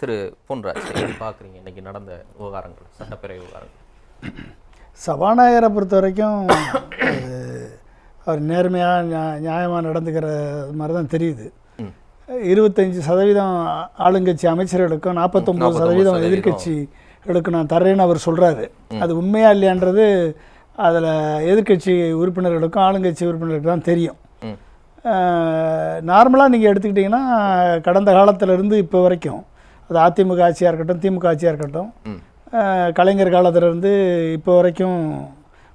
திரு பொன்ராஜ் பார்க்குறீங்க இன்னைக்கு நடந்த விவகாரங்கள் சட்டப்பேரவை விவகாரங்கள். சபாநாயகரை பொறுத்த வரைக்கும் அவர் நேர்மையாக நியாயமாக நடந்துக்கிற மாதிரி தான் தெரியுது. இருபத்தஞ்சி சதவீதம் ஆளுங்கட்சி அமைச்சர்களுக்கும் நாற்பத்தொம்பது சதவீதம் எதிர்க்கட்சிகளுக்கு நான் தர்றேன்னு அவர் சொல்கிறாரு அது உண்மையா இல்லையான்றது அதில் எதிர்க்கட்சி உறுப்பினர்களுக்கும் ஆளுங்கட்சி உறுப்பினர்களுக்கு தான் தெரியும். நார்மலாக நீங்கள் எடுத்துக்கிட்டிங்கன்னா கடந்த காலத்திலேருந்து இப்போ வரைக்கும் அது அதிமுக ஆட்சியாக இருக்கட்டும் திமுக ஆட்சியாக இருக்கட்டும். கலைஞர் காலத்திலிருந்து இப்போ வரைக்கும்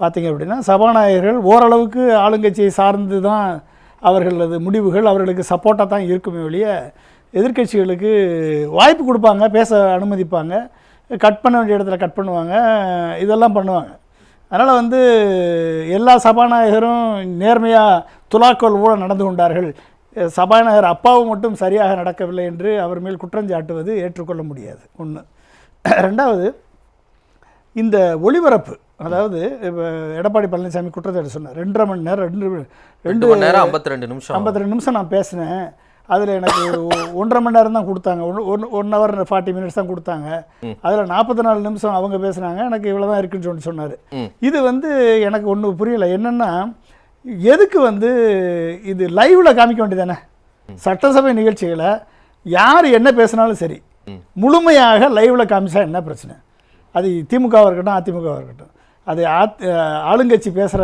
பார்த்தீங்க அப்படின்னா சபாநாயகர்கள் ஓரளவுக்கு ஆளுங்கட்சியை சார்ந்து தான் அவர்களது முடிவுகள் அவர்களுக்கு சப்போர்ட்டாக தான் இருக்குமே ஒழிய எதிர்க்கட்சிகளுக்கு வாய்ப்பு கொடுப்பாங்க பேச அனுமதிப்பாங்க கட் பண்ண வேண்டிய இடத்துல கட் பண்ணுவாங்க இதெல்லாம் பண்ணுவாங்க. அதனால் வந்து எல்லா சபாநாயகரும் நேர்மையாக துலாக்கோல் கூட நடந்து கொண்டார்கள். சபாநாயகர் அப்பாவும் மட்டும் சரியாக நடக்கவில்லை என்று அவர் மேல் குற்றஞ்சாட்டுவது ஏற்றுக்கொள்ள முடியாது. ஒன்று ரெண்டாவது இந்த ஒளிபரப்பு அதாவது இப்போ எடப்பாடி பழனிசாமி குற்றச்சாட்டு சொன்னார். ரெண்டரை மணி நேரம் ரெண்டு ரெண்டு மணி நேரம் ஐம்பத்தி ரெண்டு நிமிஷம். ஐம்பத்தி ரெண்டு நிமிஷம் நான் பேசினேன். அதில் எனக்கு ஒன்றரை மணி நேரம் தான் கொடுத்தாங்க. One one one hour forty minutes தான் கொடுத்தாங்க. அதில் நாற்பத்தி நாலு நிமிஷம் அவங்க பேசுனாங்க. எனக்கு இவ்வளோ தான் இருக்குன்னு சொல்லி சொன்னார். இது வந்து எனக்கு ஒன்று புரியல. என்னென்னா எதுக்கு வந்து இது லைவில் காமிக்க வேண்டியதானே சட்டசபை நிகழ்ச்சிகளை யார் என்ன பேசினாலும் சரி. முழுமையாக லைவில் காமிச்சா என்ன பிரச்சனை? அது திமுகவாக இருக்கட்டும் அதிமுகவாக இருக்கட்டும். அது ஆத் ஆளுங்கட்சி பேசுகிற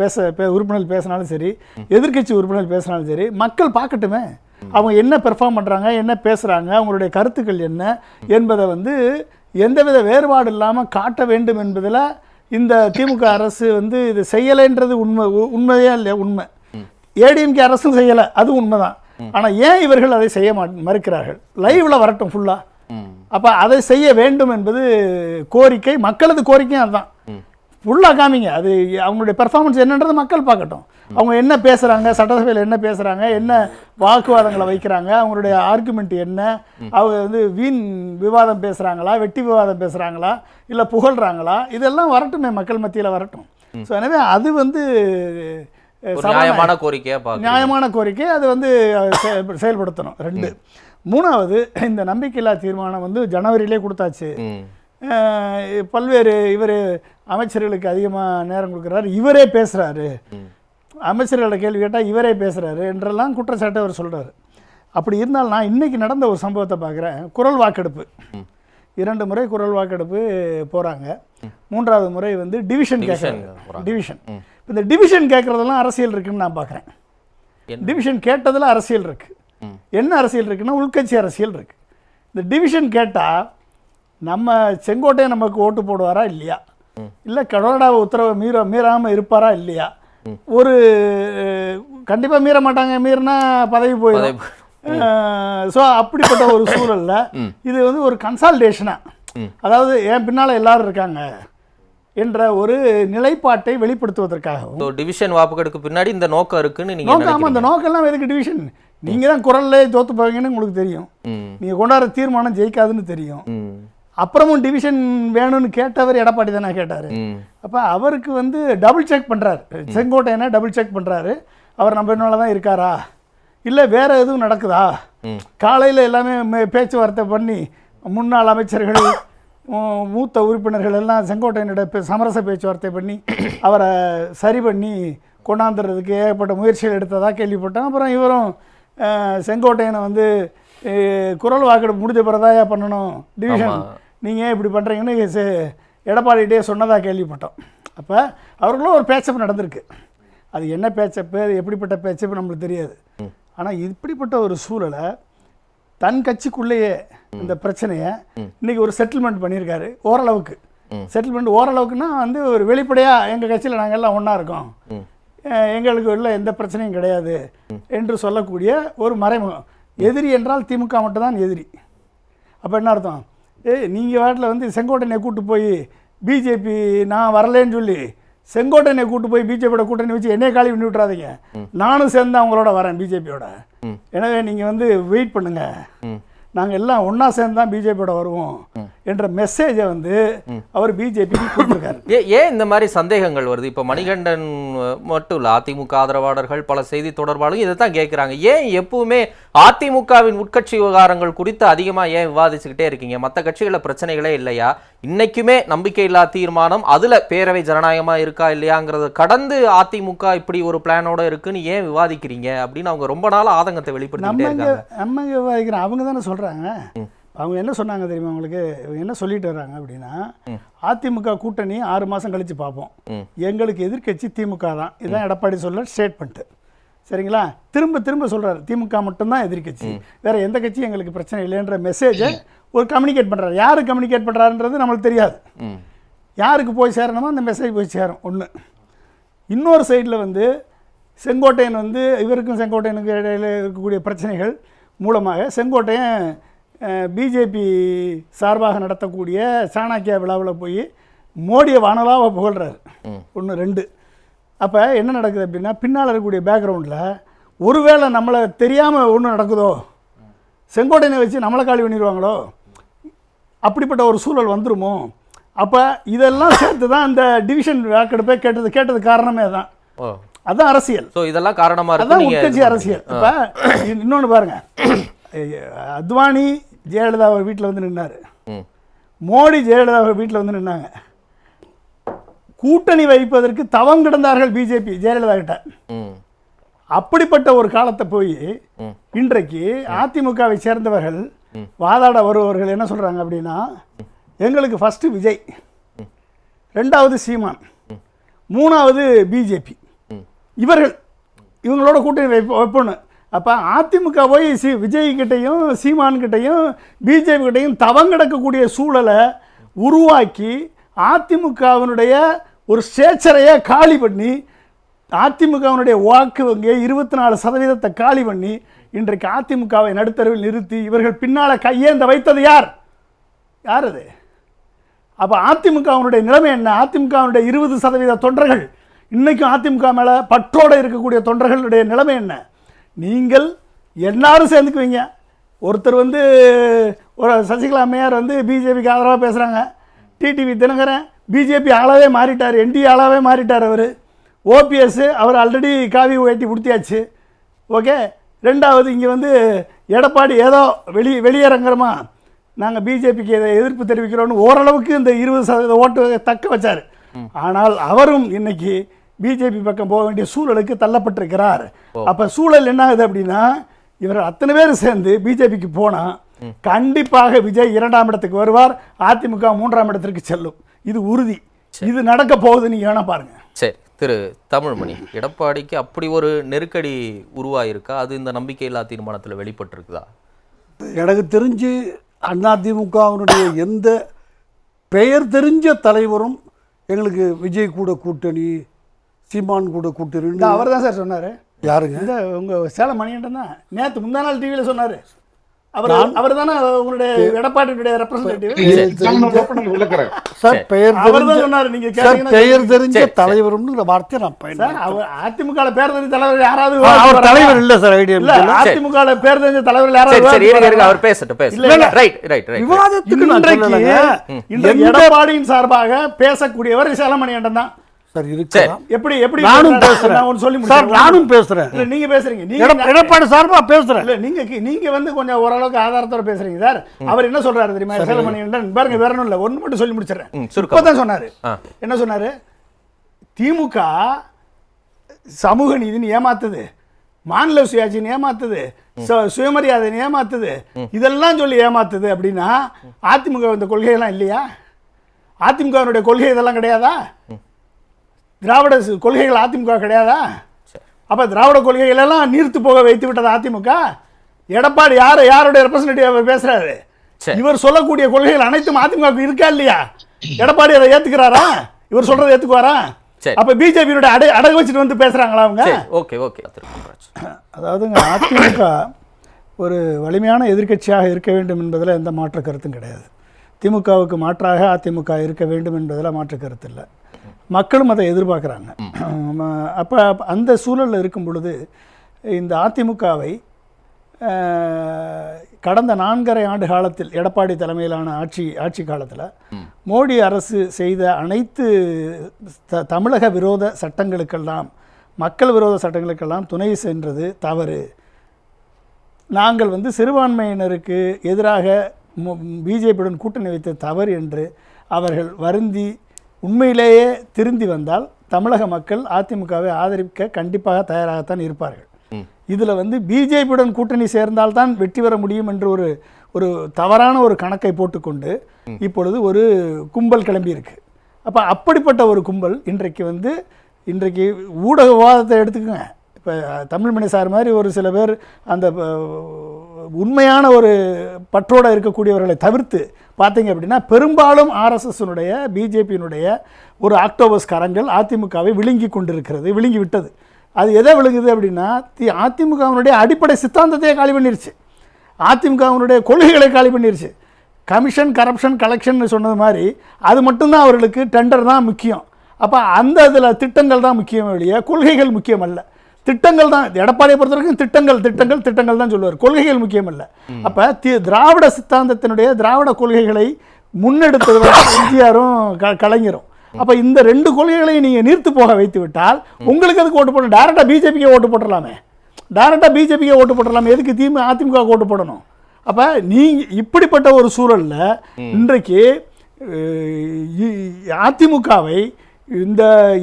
பேச பே உறுப்பினர்கள் பேசினாலும் சரி எதிர்க்கட்சி உறுப்பினர்கள் பேசினாலும் சரி மக்கள் பார்க்கட்டுமே. அவங்க என்ன பெர்ஃபார்ம் பண்ணுறாங்க என்ன பேசுகிறாங்க அவங்களுடைய கருத்துக்கள் என்ன என்பதை வந்து எந்தவித வேறுபாடு இல்லாமல் காட்ட வேண்டும் என்பதில் இந்த திமுக அரசு வந்து இது செய்யலைன்றது உண்மை உண்மையா இல்லையா? உண்மை. ஏடிஎம்கே அரசும் செய்யலை அது உண்மைதான். ஆனால் ஏன் இவர்கள் அதை செய்ய மா மறுக்கிறார்கள்? லைவில் வரட்டும் ஃபுல்லாக ம். அப்போ அதை செய்ய வேண்டும் என்பது கோரிக்கை மக்களது கோரிக்கையும் அதுதான். ஃபுல்லாக காமிங்க அது அவங்களுடைய பெர்ஃபார்மன்ஸ் என்னன்றது மக்கள் பார்க்கட்டும். அவங்க என்ன பேசுகிறாங்க சட்டசபையில் என்ன பேசுகிறாங்க என்ன வாக்குவாதங்களை வைக்கிறாங்க அவங்களுடைய ஆர்குமெண்ட் என்ன அவங்க வந்து வீண் விவாதம் பேசுகிறாங்களா வெட்டி விவாதம் பேசுகிறாங்களா இல்லை புகழ்கிறாங்களா இதெல்லாம் வரட்டுமே மக்கள் மத்தியில் வரட்டும். ஸோ எனவே அது வந்து நியாயமான கோரிக்கையா பார்க்க நியாயமான கோரிக்கை அது வந்து செயல்படுத்தணும். ரெண்டு. மூணாவது இந்த நம்பிக்கையில்லா தீர்மானம் வந்து ஜனவரியிலே கொடுத்தாச்சு. பல்வேறு இவர் அமைச்சர்களுக்கு அதிகமாக நேரம் கொடுக்குறாரு. இவரே பேசுகிறாரு ம் அமைச்சர்களை கேள்வி கேட்டால் இவரே பேசுகிறாரு என்றெல்லாம் குற்றச்சாட்டு அவர் சொல்கிறாரு அப்படி இருந்தால் நான் இன்னைக்கு நடந்த ஒரு சம்பவத்தை பார்க்குறேன். குரல் வாக்கெடுப்பு. இரண்டு முறை குரல் வாக்கெடுப்பு போகிறாங்க மூன்றாவது முறை வந்து டிவிஷன் கேட்குறாங்க. டிவிஷன். இந்த டிவிஷன் கேட்குறதெல்லாம் அரசியல் இருக்குன்னு நான் பார்க்குறேன்? டிவிஷன் கேட்டதில் அரசியல் இருக்கு. ம். என்ன அரசியல் இருக்குன்னா உள்கட்சி அரசியல் இருக்கு. இந்த டிவிஷன் கேட்டால் நம்ம செங்கோட்டையை நமக்கு ஓட்டு போடுவாரா இல்லையா? இல்லை கரோடா உத்தரவை மீற மீறாமல் இருப்பாரா இல்லையா? ஒரு கண்டிப்பாக மீற மாட்டாங்க. மீறினா பதவி போயிடும் ஸோ அப்படிப்பட்ட ஒரு சூழல்ல இது வந்து ஒரு கன்சால்டேஷனாக அதாவது என் பின்னால் எல்லாரும் இருக்காங்க என்ற ஒரு நிலைப்பாட்டை வெளிப்படுத்துவதற்காகவும் ஸோ டிவிஷன் வாப்புகளுக்கு பின்னாடி இந்த நோக்கம் இருக்குன்னு நீங்க நோக்கம் அந்த நோக்கம்லாம் எதுக்கு டிவிஷன் நீங்கள் தான் குரல்லே தோத்து போவீங்கன்னு உங்களுக்கு தெரியும். நீங்கள் கொண்டாடுற தீர்மானம் ஜெயிக்காதுன்னு தெரியும். அப்புறமும் டிவிஷன் வேணும்னு கேட்டவர் எடப்பாடி தானே கேட்டார். அப்போ அவருக்கு வந்து டபுள் செக் பண்ணுறாரு செங்கோட்டையனை டபுள் செக் பண்ணுறாரு அவர் நம்ம பின்னால் தான் இருக்காரா? இல்லை வேற எதுவும் நடக்குதா. காலையில் எல்லாமே பேச்சுவார்த்தை பண்ணி முன்னாள் அமைச்சர்கள் மூத்த உறுப்பினர்கள் எல்லாம் செங்கோட்டையனிட சமரச பேச்சுவார்த்தை பண்ணி அவரை சரி பண்ணி கொண்டாந்துறதுக்கு ஏகப்பட்ட முயற்சிகள் எடுத்ததாக கேள்விப்பட்டேன். அப்புறம் இவரும் செங்கோட்டையனை வந்து குரல் வாக்கெடுப்பு முடிஞ்ச பிறதாயா பண்ணணும்? டிவிஷன். நீங்கள் இப்படி பண்ணுறீங்கன்னு செ- எடப்பாடிகிட்டே சொன்னதாக கேள்விப்பட்டோம். அப்போ அவர்களும் ஒரு பேச்சப் நடந்திருக்கு. அது என்ன பேச்சப்பு அது எப்படிப்பட்ட பேச்சப்பு நம்மளுக்கு தெரியாது. ஆனால் இப்படிப்பட்ட ஒரு சூழலை தன் கட்சிக்குள்ளேயே இந்த பிரச்சனையை இன்னைக்கு ஒரு செட்டில்மெண்ட் பண்ணியிருக்காரு ஓரளவுக்கு. செட்டில்மெண்ட் ஓரளவுக்குன்னா வந்து ஒரு வெளிப்படையாக எங்கள் கட்சியில் நாங்கள் எல்லாம் ஒன்றா இருக்கோம். எங்களுக்கு உள்ள எந்த பிரச்சனையும் கிடையாது என்று சொல்லக்கூடிய ஒரு மறைமுகம். எதிரி என்றால் திமுக மட்டும்தான் எதிரி. அப்போ என்ன அர்த்தம்? ஏய் நீங்கள் வாட்டில் வந்து செங்கோட்டையனை கூட்டு போய் பிஜேபி நான் வரலேன்னு சொல்லி செங்கோட்டையனை கூட்டு போய் பிஜேபியோட கூட்டணி வச்சு என்னைய காலி பண்ணி விட்றாதீங்க நானும் சேர்ந்து அவங்களோட வரேன் பிஜேபியோட. எனவே நீங்கள் வந்து வெயிட் பண்ணுங்க. ம். நாங்கள் எல்லாம் ஒன்றா சேர்ந்து தான் பிஜேபியோட வருவோம் என்ற மெசேஜை வந்து அவர் பிஜேபிக்கு கொடுத்துருக்காரு. ஏன் இந்த மாதிரி சந்தேகங்கள் வருது? இப்போ மணிகண்டன் மட்டும் இல்ல அதிமுக ஆதரவாளர்கள் பல செய்தி தொடர்பாளரும் இதை தான் கேட்குறாங்க ஏன் எப்பவுமே அதிமுகவின் உட்கட்சி விவகாரங்கள் குறித்து அதிகமா ஏன் விவாதிச்சுக்கிட்டே இருக்கீங்க? மற்ற கட்சிகள பிரச்சனைகளே இல்லையா? இன்னைக்குமே நம்பிக்கையில்லா தீர்மானம் அதுல பேரவை ஜனநாயகமா இருக்கா இல்லையாங்கிறத கடந்து அதிமுக இப்படி ஒரு பிளானோட இருக்குன்னு ஏன் விவாதிக்கிறீங்க? அப்படின்னு அவங்க ரொம்ப நாளா ஆதங்கத்தை இங்கே இருக்காங்க. நம்ம விவாதிக்கிறோம். அவங்க தானே சொல்கிறாங்க அவங்க என்ன சொன்னாங்க தெரியுமா உங்களுக்கு? இவங்க என்ன சொல்லிட்டு வர்றாங்க அப்படின்னா அதிமுக கூட்டணி ஆறு மாதம் கழித்து பார்ப்போம். எங்களுக்கு எதிர்க்கட்சி திமுக தான். இதுதான் எடப்பாடி சொல்ல ஸ்டேட்மெண்ட்டு சரிங்களா? திரும்ப திரும்ப சொல்கிறாரு திமுக மட்டும்தான் எதிர்க்கட்சி. வேற எந்த கட்சியும் எங்களுக்கு பிரச்சனை இல்லைன்ற மெசேஜை ஒரு கம்யூனிகேட் பண்ணுறாரு யாரு கம்யூனிகேட் பண்ணுறாருன்றது நம்மளுக்கு தெரியாது. யாருக்கு போய் சேரணுமோ அந்த மெசேஜ் போய் சேரும். ஒன்று இன்னொரு சைடில் வந்து செங்கோட்டையன் வந்து இவருக்கும் செங்கோட்டையனுக்கு இடையில இருக்கக்கூடிய பிரச்சனைகள் மூலமாக செங்கோட்டையன் பிஜேபி சார்பாக நடத்தக்கூடிய சாணக்கியா விழாவில் போய் மோடியை வானலாக புகழ்கிறாரு ஒன்று ரெண்டு. அப்போ என்ன நடக்குது அப்படின்னா பின்னால் இருக்கக்கூடிய பேக்ரவுண்டில் ஒருவேளை நம்மளை தெரியாமல் ஒன்று நடக்குதோ? செங்கோட்டையனை வச்சு நம்மளை காலி பண்ணிடுவாங்களோ அப்படிப்பட்ட ஒரு சூழல் வந்துருமோ? அப்போ இதெல்லாம் சேர்த்து தான் இந்த டிவிஷன் வாக்கெடுப்பை கேட்டது கேட்டது காரணமே தான் ஓ அதான் அரசியல். ஸோ இதெல்லாம் காரணமா இருக்கு அதான் உட்கட்சி அரசியல். இப்போ இன்னொன்று பாருங்க. அத்வானி ஜெயலலிதா வீட்டில் வந்து நின்னாரு. மோடி ஜெயலலிதா வீட்டில் வந்து நின்னாங்க. கூட்டணி வைப்பதற்கு தவம் கிடந்தார்கள் பிஜேபி ஜெயலலிதா கிட்ட. அப்படிப்பட்ட ஒரு காலத்தை போய். இன்றைக்கு அதிமுகவை சேர்ந்தவர்கள் வாதாட வருபவர்கள் என்ன சொல்றாங்க அப்படின்னா எங்களுக்கு ஃபர்ஸ்ட் விஜய் ரெண்டாவது சீமான் மூணாவது பிஜேபி. இவர்கள் இவங்களோட கூட்டணி வைப்ப வைப்போன்னு அப்போ அதிமுக போய் சி விஜய்கிட்டையும் சீமான்கிட்டையும் சீமான் கிட்டையும் பிஜேபி கிட்டையும் கிடக்கக்கூடிய சூழலை உருவாக்கி அதிமுகவினுடைய ஒரு ஸ்டேச்சரையே காலி பண்ணி அதிமுகவினுடைய வாக்கு வங்கியை இருபத்தி நாலு சதவீதத்தை காலி பண்ணி இன்றைக்கு அதிமுகவை நடுத்தருவில் நிறுத்தி இவர்கள் பின்னால் கையேந்த வைத்தது யார்? யார் அது? அப்போ அதிமுகவினுடைய நிலைமை என்ன? அதிமுகவினுடைய இருபது சதவீத தொண்டர்கள் இன்றைக்கும் அதிமுக மேலே பற்றோடு இருக்கக்கூடிய தொண்டர்களுடைய நிலைமை என்ன? நீங்கள் எல்லாரும் சேர்ந்துக்குவீங்க. ஒருத்தர் வந்து ஒரு சசிகலா அம்மையார் வந்து பிஜேபிக்கு ஆதரவாக பேசுகிறாங்க டிடிவி தினகரன் பிஜேபி ஆளாகவே மாறிட்டார். என்டி ஆளாகவே மாறிட்டார் அவர். ஓபிஎஸ் அவர் ஆல்ரெடி காவி உயர்த்தி கொடுத்தியாச்சு ஓகே? ரெண்டாவது இங்கே வந்து எடப்பாடி ஏதோ வெளி வெளியேறங்கிறோமா நாங்கள் பிஜேபிக்கு எதிர்ப்பு தெரிவிக்கிறோன்னு ஓரளவுக்கு இந்த இருபது சதவீத ஓட்டு தக்க வச்சார். ஆனால் அவரும் இன்னைக்கு பிஜேபி பக்கம் போக வேண்டிய சூழலுக்கு தள்ளப்பட்டிருக்கிறார். அப்போ சூழல் என்ன ஆகுது அப்படின்னா இவர் அத்தனை பேர் சேர்ந்து பிஜேபிக்கு போனால் கண்டிப்பாக விஜய் இரண்டாம் இடத்துக்கு வருவார் அதிமுக மூன்றாம் இடத்திற்கு செல்லும். இது உறுதி. இது நடக்க போகுது நீங்க வேணா பாருங்க. சரி திரு தமிழ்மணி எடப்பாடிக்கு அப்படி ஒரு நெருக்கடி உருவாயிருக்கா? அது இந்த நம்பிக்கையில்லா தீர்மானத்துல வெளிப்பட்டிருக்குதா? எனக்கு தெரிஞ்சு அதிமுகவினுடைய எந்த பெயர் தெரிஞ்ச தலைவரும் எங்களுக்கு விஜய் கூட கூட்டணி சீமான் கூட கூட்டணி அவர் தான் சார் சொன்னாரு. யாருங்க? இந்த உங்க சேலம் மணிகண்டன் தான் நேற்று முந்தா நாள் டிவியில் சொன்னாரு. அவர் அவர் தானே உங்களுடைய எடப்பாடியுடைய ரெப்ரசன்டேட்டிவ் விளக்குறேன். சார் பெயர் அவர் தான் சொன்னாரு நீங்க சார் பெயர் தெரிஞ்ச. தலைவரும்னு வார்த்தையை நான் பயன் அவர் அதிமுக பேர் தெரிஞ்ச தலைவர் யாராவது அவர் தலைவர் இல்ல சார் ஐடியா இல்ல அதிமுக பேர் தெரிஞ்ச தலைவர் யாராவது சரி இருங்க அவர் பேசட்டும். ரைட் ரைட் ரைட் விவாதத்துக்கு இன்றைக்கு எடப்பாடியின் சார்பாக பேசக்கூடியவர் சேலமணியண்டன் தான். சார் இருக்கலாம். எப்படி எப்படி நானும்? பேசுறேன். சொல்லி சார். நானும் பேசுறேன். இல்ல நீங்க பேசுறீங்க. நீங்க எடப்பாடி சார்பா பேசுறேன். இல்ல நீங்க நீங்க வந்து கொஞ்சம் ஓரளவுக்கு ஆதாரத்தோட பேசுறீங்க சார். அவர் என்ன சொல்றாரு தெரியுமா? சேலமணியண்டன் பாருங்க வேற ஒண்ணும் இல்ல. ஒண்ணு மட்டும் சொல்லி முடிச்சிடுறேன். இப்பதான் சொன்னாரு. என்ன சொன்னாரு? திமுக சமூக நீதினு ஏமாத்துது. மாநில சுயாட்சின்னு ஏமாத்துது. சு- சுயமரியாதைன்னு ஏமாத்துது. இதெல்லாம் சொல்லி ஏமாத்துது அப்படின்னா அதிமுக இந்த கொள்கையெல்லாம் இல்லையா? அதிமுகவினுடைய கொள்கை இதெல்லாம் கிடையாதா? திராவிட கொள்கைகள் அதிமுக கிடையாதா? அப்ப திராவிட கொள்கைகள் எல்லாம் நீர்த்து போக வைத்து விட்டது அதிமுக? எடப்பாடி யார் யாருடைய ரெப்ரசன்டேட்டிவ் அவர் பேசுறாரு. இவர் சொல்லக்கூடிய கொள்கைகள் அனைத்தும் அதிமுக இருக்கா இல்லையா? எடப்பாடி அதை ஏத்துக்கிறாரா? இவர் சொல்றதை ஏத்துக்குவாரா. அப்ப பிஜேபியினுடைய அடை அடகு வச்சுட்டு வந்து பேசுறாங்களா அவங்க? Okay okay. அதாவதுங்க அதிமுக ஒரு வலிமையான எதிர்க்கட்சியாக இருக்க வேண்டும் என்பதில் எந்த மாற்று கருத்தும் கிடையாது. திமுகவுக்கு மாற்றாக அதிமுக இருக்க வேண்டும் என்பதில் மாற்று கருத்து இல்லை. மக்களும் அதை எதிர்பார்க்குறாங்க. அப்போ அந்த சூழலில் இருக்கும் பொழுது இந்த அதிமுகவை கடந்த நான்கரை ஆண்டு காலத்தில் எடப்பாடி தலைமையிலான ஆட்சி ஆட்சி காலத்தில் மோடி அரசு செய்த அனைத்து த தமிழக விரோத சட்டங்களுக்கெல்லாம் மக்கள் விரோத சட்டங்களுக்கெல்லாம் துணை சென்றது தவறு. நாங்கள் வந்து சிறுபான்மையினருக்கு எதிராக பிஜேபியுடன் கூட்டணி வைத்த தவறு என்று அவர்கள் வருந்தி உண்மையிலேயே திருந்தி வந்தால் தமிழக மக்கள் அதிமுகவை ஆதரிக்க கண்டிப்பாக தயாராகத்தான் இருப்பார்கள். இதில் வந்து பிஜேபியுடன் கூட்டணி சேர்ந்தால்தான் வெற்றி பெற முடியும் என்று ஒரு ஒரு தவறான ஒரு கணக்கை போட்டுக்கொண்டு இப்பொழுது ஒரு கும்பல் கிளம்பி இருக்கு அப்போ அப்படிப்பட்ட ஒரு கும்பல் இன்றைக்கு வந்து இன்றைக்கு ஊடக விவாதத்தை எடுத்துக்கோங்க. இப்போ தமிழ்மணி சார் மாதிரி ஒரு சில பேர் அந்த உண்மையான ஒரு பற்றோடு இருக்கக்கூடியவர்களை தவிர்த்து பார்த்தீங்க அப்படின்னா பெரும்பாலும் ஆர்எஸ்எஸ்னுடைய பிஜேபியினுடைய ஒரு ஆக்டோபஸ் கரங்கள் அதிமுகவை விழுங்கி கொண்டிருக்கிறது விழுங்கி விட்டது. அது எதை விழுங்குது அப்படின்னா தி அதிமுகவினுடைய அடிப்படை சித்தாந்தத்தையே காலி பண்ணிருச்சு. அதிமுகவினுடைய கொள்கைகளை காலி பண்ணிருச்சு. கமிஷன் கரப்ஷன் கலெக்ஷன் சொன்னது மாதிரி அது மட்டும்தான் அவர்களுக்கு டெண்டர் தான் முக்கியம். அப்போ அந்த இதில் திட்டங்கள் தான் முக்கியம் வெளியே கொள்கைகள் முக்கியம் அல்ல. திட்டங்கள் தான். எடப்பாடியை பொறுத்த வரைக்கும் திட்டங்கள் திட்டங்கள் திட்டங்கள் தான் சொல்லுவார். கொள்கைகள் முக்கியம் அல்ல அப்போ தி திராவிட சித்தாந்தத்தினுடைய திராவிட கொள்கைகளை முன்னெடுத்தது வந்து எம்ஜிஆரும் க கலைஞரும். அப்போ இந்த ரெண்டு கொள்கைகளையும் நீங்கள் நீர்த்து போக வைத்து விட்டால் உங்களுக்கு எதுக்கு ஓட்டு போடணும்? டேரெக்டாக பிஜேபிக்கே ஓட்டு போட்டுடலாமே. டேரெக்டாக பிஜேபிக்கே ஓட்டு போட்டுடலாமே. எதுக்கு திமுக அதிமுக ஓட்டு போடணும்? அப்போ நீங்கள் இப்படிப்பட்ட ஒரு சூழலில் இன்றைக்கு அதிமுகவை இந்த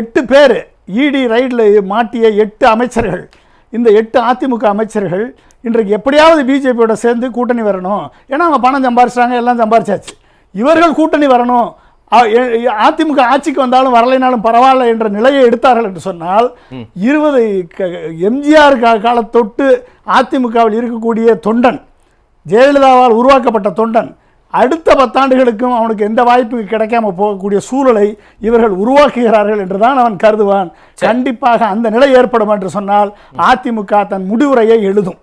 எட்டு பேர் இடி ரைடில் மாட்டிய எட்டு அமைச்சர்கள். இந்த எட்டு அதிமுக அமைச்சர்கள் இன்றைக்கு எப்படியாவது பிஜேபியோட சேர்ந்து கூட்டணி வரணும். ஏன்னா அவங்க பணம் சம்பாரிச்சிட்டாங்க எல்லாம் சம்பாரிச்சாச்சு. இவர்கள் கூட்டணி வரணும். அதிமுக ஆட்சிக்கு வந்தாலும் வரலைனாலும் பரவாயில்ல என்ற நிலையை எடுத்தார்கள் என்று சொன்னால் இருபது எம்ஜிஆர் காலத்தொட்டு அதிமுகவில் இருக்கக்கூடிய தொண்டன் ஜெயலலிதாவால் உருவாக்கப்பட்ட தொண்டன் அடுத்த பத்தாண்டுகளுக்கும் அவனுக்கு எந்த வாய்ப்பு கிடைக்காம போகக்கூடிய சூழலை இவர்கள் உருவாக்குகிறார்கள் என்றுதான் அவன் கருதுவான். கண்டிப்பாக அந்த நிலை ஏற்படும் என்று சொன்னால் அதிமுக தன் முடிவுரையை எழுதும்.